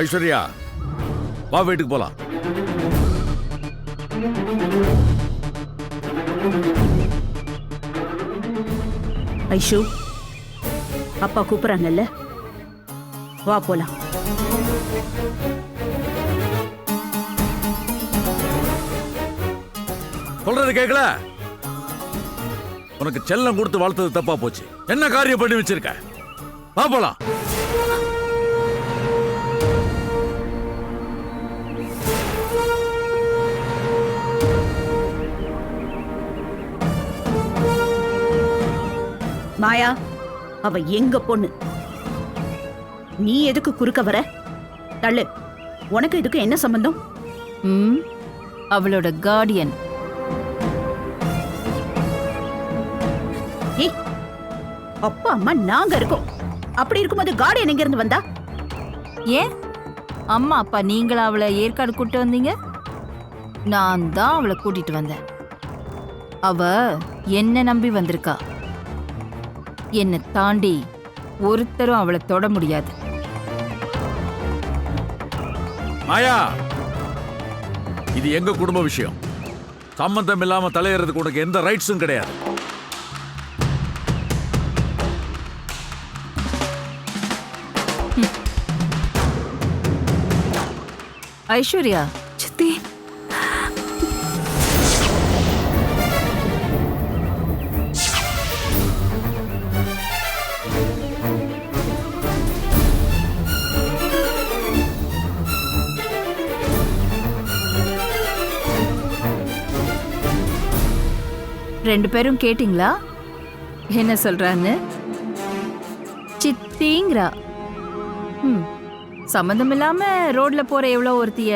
ஐஸ்வர்யா வா வீட்டுக்கு போலாம். ஐஷு அப்பா கூப்பிடுறாங்கல்ல? வா போலாம். சொல்றது கேட்கல உனக்கு செல்லம் கொடுத்து வளர்த்தது தப்பா போச்சு. என்ன காரியம் பண்ணி வச்சிருக்க? வா போலாம். மாயா அவ எங்க பொண்ணு? நீ எதுக்கு குறுக்க வர? தள்ளு. உனக்கு இதுக்கு என்ன சம்பந்தம்? ம் அவளோட கார்டியன் ஏய் அப்பா அம்மா நாங்க இருக்கோம். அப்படி இருக்கும்போது கார்டியன் எங்க இருந்து வந்தா? ஏன்? அம்மா அப்பா நீங்களா அவளை ஏற்காடு கூட்டு வந்தீங்க? நான் தான் அவளை கூட்டிட்டு வந்தேன். அவ என்ன நம்பி வந்திருக்கா. என்னை தாண்டி ஒருத்தரும் அவளை தொட முடியாது. மாயா! இது எங்க குடும்ப விஷயம்? சம்பந்தம் இல்லாம தலையறதுக்கு உனக்கு எந்த ரைட்ஸும் கிடையாது. ஐஸ்வர்யா சித்தி. ரெண்டு பேரும் கேட்டிங்களா? என்ன சொல்றான்னு? சித்திங்கிறா. ம். சம்மந்தம் இல்லாம ரோட்ல போற எவ்வளோ ஒருத்திய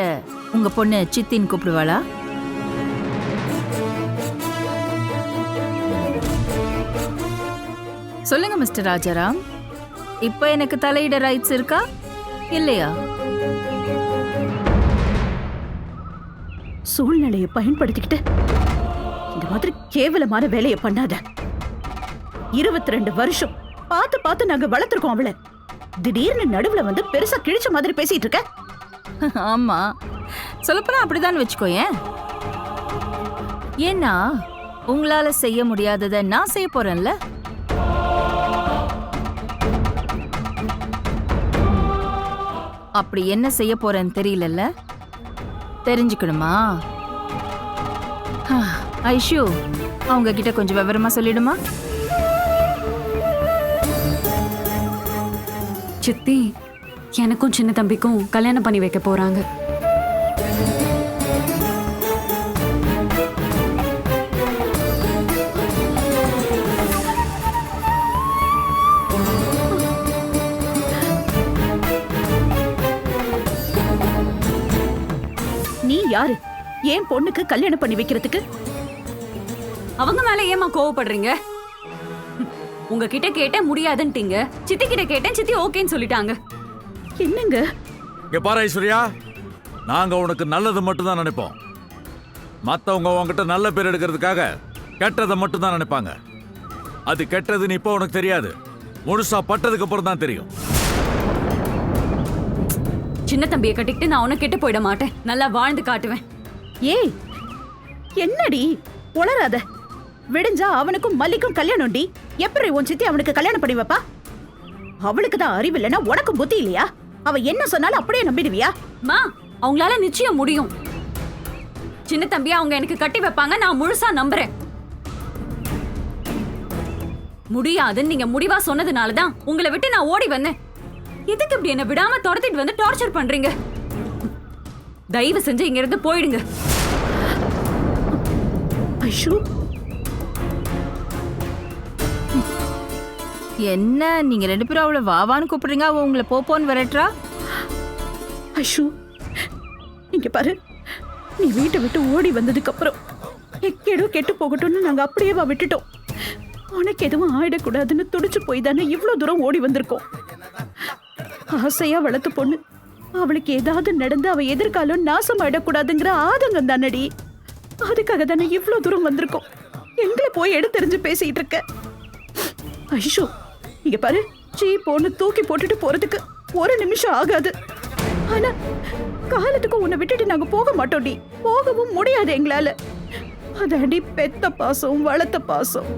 உங்க பொண்ணு சித்தின்னு கூப்பிடுவாளா? சொல்லுங்க மிஸ்டர் ராஜாராம். இப்போ எனக்கு தலையிட ரைட்ஸ் இருக்கா? இல்லையா? சூழ்நிலையை பயன்படுத்திக்கிட்டு கேவலமான வேலையை பண்ணாத. இருபத்தி ரெண்டு வருஷம் பார்த்து பார்த்து நாங்க வளர்த்துருக்கோம் அவளை. திடீர்னு நடுவுல வந்து பெருசா கிழிச்ச மாதிரி பேசிட்டு இருக்க. ஆமா. சொல்லப்போனா அப்படிதான் வச்சுக்கோயேன் ஏன்னா உங்களால செய்ய முடியாததை நான் செய்ய போறேன்ல. அப்படி என்ன செய்ய போறேன்னு தெரியலல்ல? தெரிஞ்சுக்கணுமா? ஆ, ஐஷு அவங்க கிட்ட கொஞ்சம் விவரமா சொல்லிடுமா? சித்தி எனக்கும் சின்ன தம்பிக்கும் கல்யாணம் பண்ணி வைக்க போறாங்க. நீ யாரு? ஏன் பொண்ணுக்கு கல்யாணம் பண்ணி வைக்கிறதுக்கு? அவங்க மேல ஏமா கோவப்படுறீங்க? உங்ககிட்ட கேட்டேன் முடியாதுன்ட்டீங்க. சித்தி கிட்ட கேட்டேன் சித்தி ஓகேன்னு சொல்லிட்டாங்க. என்னங்க? இங்க பாரு ஐஸ்வர்யா நாங்க உனக்கு நல்லது மட்டும்தான் நினைப்போம். மத்தவங்க உன்கிட்ட நல்ல பேர் எடுக்கிறதுக்காக கெட்டதை மட்டும்தான் நினைப்பாங்க. அது கெட்டதுன்னு இப்போ உனக்கு தெரியாது. முழுசா பட்டதுக்கு அப்புறம் தான் தெரியும். சின்ன தம்பியை கட்டிக்கிட்டு நான் உனக்கு கெட்டு போயிட மாட்டேன். நல்லா வாழ்ந்து காட்டுவேன். ஏய் என்னடி? உளராத விடிஞ்சா அவனுக்கும் மல்லிக்கும் கல்யாணம்டி எப்படி உன் சித்தி அவனுக்கு கல்யாணம் பண்ணி வைப்பா? அவளுக்கு தான் அறிவு இல்லைன்னா உனக்கும் புத்தி இல்லையா? அவ என்ன சொன்னாலும் அப்படியே நம்பிடுவியா? மா அவங்களால நிச்சயம் முடியும். சின்ன தம்பியை அவங்க எனக்கு கட்டி வைப்பாங்க நான் முழுசா நம்புறேன். முடியாதுன்னு நீங்க முடிவா சொன்னதுனால தான் உங்களை விட்டு நான் ஓடி வந்தேன். எதுக்கு இப்படி என்ன விடாம துரத்திட்டு வந்து டார்ச்சர் பண்றீங்க? தயவு செஞ்சு இங்க இருந்து போயிடுங்க. ஐஷு என்ன நீங்க ரெண்டு பேரும் அவளை வாவான்னு கூப்பிடுறீங்க அவ உங்களை போப்போன்னு விரட்டுறா? அஷு இங்க பாரு நீ வீட்டை விட்டு ஓடி வந்ததுக்கு அப்புறம் எக்கேடோ கெட்டு போகட்டும்னு நாங்க அப்படியே வா விட்டுட்டோம். உனக்கு எதுவும் ஆயிடக்கூடாதுன்னு துடிச்சு போய் தானே இவ்வளோ தூரம் ஓடி வந்திருக்கோம். ஆசையா வளர்த்து பொண்ணு அவளுக்கு ஏதாவது நடந்து அவ எதிர்காலம் நாசம் ஆயிடக்கூடாதுங்கிற ஆதங்கம் தானடி. அதுக்காக தானே இவ்வளோ தூரம் வந்திருக்கோம். எங்களை போய் எடுத்தெறிஞ்சு பேசிட்டு இருக்க. ஐஷோ இங்க பாரு சீ போன்னு தூக்கி போட்டுட்டு போறதுக்கு ஒரு நிமிஷம் ஆகாது. ஆனா காலத்துக்கு உன்னை விட்டுட்டு நாங்க போக மாட்டோம்டி போகவும் முடியாது எங்களால. அதாண்டி பெத்த பாசம் வளர்த்த பாசம்.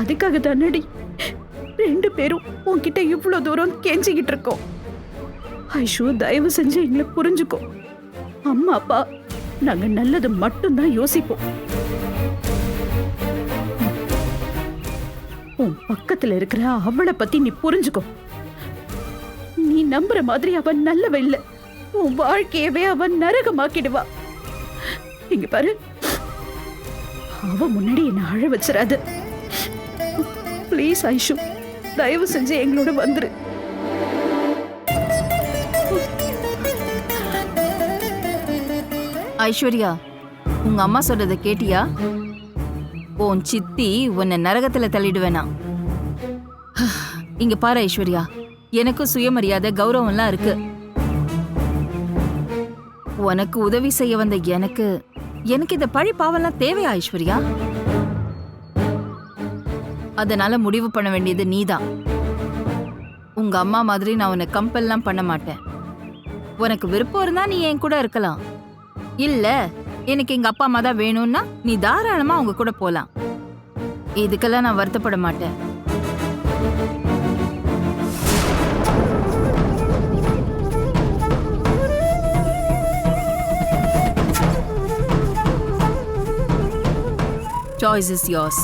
அதுக்காக தானடி ரெண்டு பேரும் உன்கிட்ட இவ்வளவு தூரம் கெஞ்சிக்கிட்டு இருக்கோம். ஐஷு தயவு செஞ்சு எங்களை புரிஞ்சுக்கோ. அம்மா அப்பா நாங்க நல்லது மட்டும்தான் யோசிப்போம். உன் பக்கத்துல இருக்கிற அவளை பத்தி நீ புரிஞ்சுக்கோ. நீ நம்புற மாதிரி அவன் நல்லவ இல்ல. உன் வாழ்க்கையவே அவன் நரகமாக்கிடுவா. இங்க பாரு. அவ முன்னாடி என்ன அழ வச்சிடாத. ப்ளீஸ் ஐஷு தயவு செஞ்சு எங்களோட வந்துரு. ஐஸ்வர்யா உங்க அம்மா சொல்றதை கேட்டியா? உன் சித்தி உன்னை நரகத்துல தள்ளிடுவேனா? இங்க பாரு ஐஸ்வர்யா எனக்கு சுயமரியாதை கௌரவம்லாம் இருக்கு. உனக்கு உதவி செய்ய வந்த எனக்கு எனக்கு இந்த பழி பாவம்லாம் தேவையா ஐஸ்வர்யா? அதனால முடிவு பண்ண வேண்டியது நீதான். உங்க அம்மா மாதிரி நான் உன்னை கம்பல்லாம் பண்ண மாட்டேன். உனக்கு விருப்பம் இருந்தா நீ என் கூட இருக்கலாம். இல்ல எனக்கு எங்க அப்பா அம்மா தான் வேணும்னா நீ தாராளமா அவங்க கூட போலாம். இதுக்கெல்லாம் நான் வருத்தப்பட மாட்டேன். Choice is yours.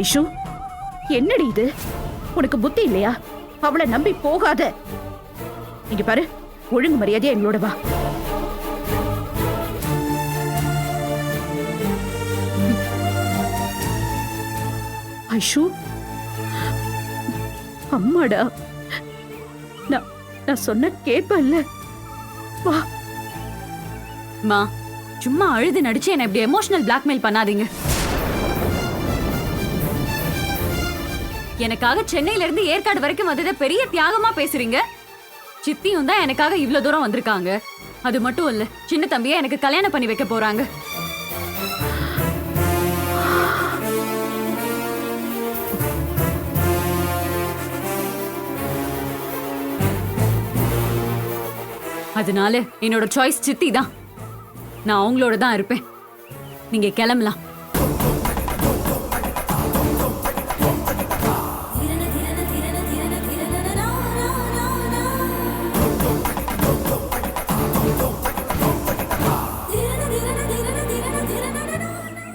ஐஷு என்னடி இது? உனக்கு புத்தி இல்லையா? அவளை நம்பி போகாத. இங்க பாரு ஒழுங்கு மரியாதையா எங்களோட வா. ஐஷு அம்மாடா நான் நான் சொன்ன கேப்பல்ல. வா. மா சும்மா அழுது நடிச்சு என்ன இப்படி எமோஷனல் பிளாக்மெயில் பண்ணாதீங்க. எனக்காக சென்னையில இருந்து ஏற்காடு வரைக்கும் வந்ததை பெரிய தியாகமா பேசுறீங்க? சித்தியும் தான் எனக்காக இவ்வளவு தூரம் வந்திருக்காங்க. அது மட்டும் இல்ல சின்ன தம்பியை எனக்கு கல்யாணம் பண்ணி வைக்க போறாங்க. அதனால என்னோட சாய்ஸ் சித்தி தான் நான் அவங்களோட தான் இருப்பேன். நீங்க கிளம்பலாம்.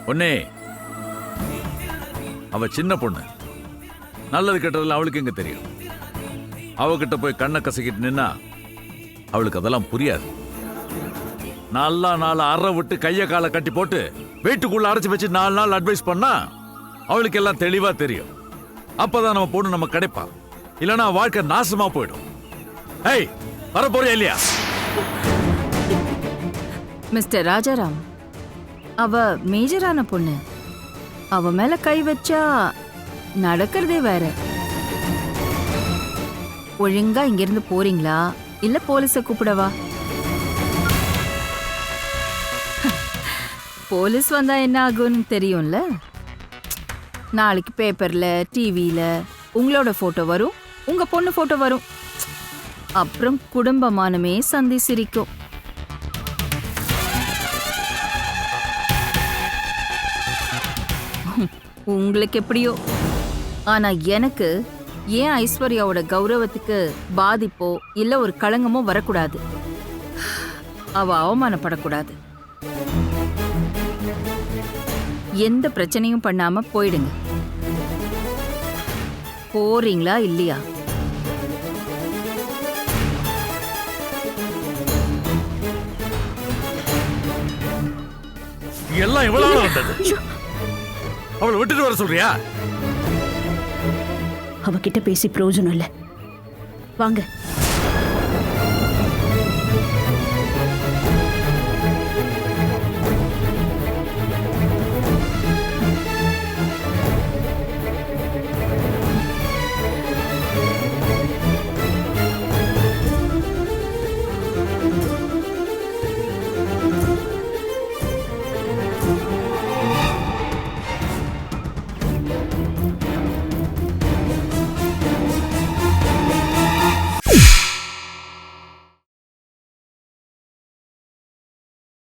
பொண்ணே அவ சின்ன பொண்ணு. நல்லது கெட்டதில் அவளுக்கு எங்க தெரியும்? அவகிட்ட போய் கண்ணை கசக்கிட்டு நின்னா அவளுக்கு அதெல்லாம் புரியாது. நல்லா நாள் அற விட்டு கைய காலை கட்டி போட்டு வீட்டுக்குள்ள அடைச்சு வச்சு நாலு நாள் அட்வைஸ் பண்ணா அவளுக்கு எல்லாம் தெளிவா தெரியும். அப்பதான் நம்ம பொண்ணு நம்ம கிடைப்பா. இல்லைன்னா வாழ்க்கை நாசமா போயிடும். ஏய் வர போறியா இல்லையா? மிஸ்டர் ராஜாராம் அவ மேஜரான பொண்ணு. அவ மேல கை வச்சா நடக்கிறதே வேற. ஒழுங்கா இங்கிருந்து போறீங்களா? இல்ல போலீஸ கூப்பிடவா? போலீஸ் வந்தா என்ன ஆகும்னு தெரியும்ல? நாளைக்கு பேப்பர்ல டிவியில உங்களோட போட்டோ வரும் உங்க பொண்ணு போட்டோ வரும். அப்புறம் குடும்பமானமே சந்தி சிரிக்கும். உங்களுக்கு எப்படியோ. ஆனா எனக்கு ஏன் ஐஸ்வர்யாவோட கௌரவத்துக்கு பாதிப்போ இல்ல ஒரு களங்கமோ வரக்கூடாது. அவ அவமானப்படக்கூடாது. எந்த பிரச்சனையும் பண்ணாம போயிடுங்க. போறீங்களா இல்லையா? எல்லாம் இவ்வளவு வந்தது. அவளை விட்டுட்டு வர சொல்றியா? அவகிட்ட பேசி பிரயோஜனம் இல்லை. வாங்க.